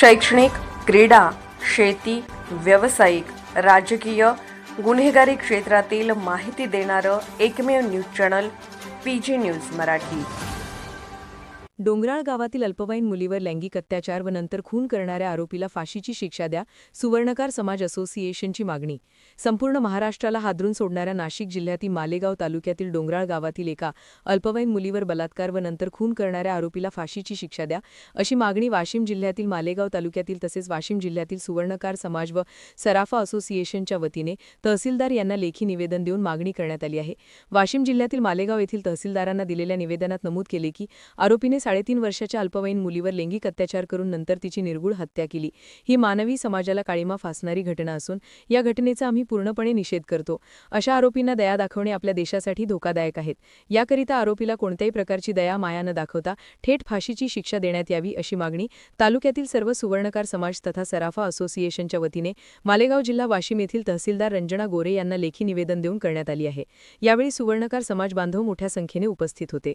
शैक्षणिक क्रीडा शेती व्यावसायिक राजकीय गुन्हेगारी क्षेत्रातील माहिती देणारं एकमेव news channel P G news Marathi. डोंगराळ गावातील अल्पवयीन मुलीवर लैंगिक अत्याचार व नंतर खून करणाऱ्या आरोपीला फाशीची शिक्षा द्या सुवर्णकार समाज असोसिएशनची मागणी. संपूर्ण महाराष्ट्राला हादरून सोडणाऱ्या नाशिक जिल्ह्यातील मालेगाव तालुक्यातील डोंगराळ गावातील एका अल्पवयीन मुलीवर बलात्कार व नंतर खून करणाऱ्या आरोपीला फाशीची शिक्षा द्या अशी मागणी वाशिम जिल्ह्यातील मालेगाव तालुक्यातील तसेच वाशिम जिल्ह्यातील सुवर्णकार समाज व सराफा असोसिएशनच्या वतीने तहसीलदार यांना लेखी निवेदन देऊन मागणी करण्यात आली आहे. वाशिम जिल्ह्यातील मालेगाव येथील तहसीलदारांना दिलेल्या निवेदनात नमूद केले की आरोपीने साडेतीन वर्षाच्या अल्पवयीन मुलीवर लैंगिक अत्याचार करून नंतर तिची निर्गुळ हत्या केली. ही मानवी समाजाला काळीमा फासणारी घटना असून या घटनेचा आम्ही पूर्णपणे निषेध करतो. अशा आरोपींना दया दाखवणे आपल्या देशासाठी धोकादायक आहेत. याकरिता आरोपीला कोणत्याही प्रकारची दया माया न दाखवता थेट फाशीची शिक्षा देण्यात यावी अशी मागणी तालुक्यातील सर्व सुवर्णकार समाज तथा सराफा असोसिएशनच्या वतीने मालेगाव जिल्हा वाशिम येथील तहसीलदार रंजना गोरे यांना लेखी निवेदन देऊन करण्यात आली आहे. यावेळी सुवर्णकार समाज बांधव मोठ्या संख्येने उपस्थित होते.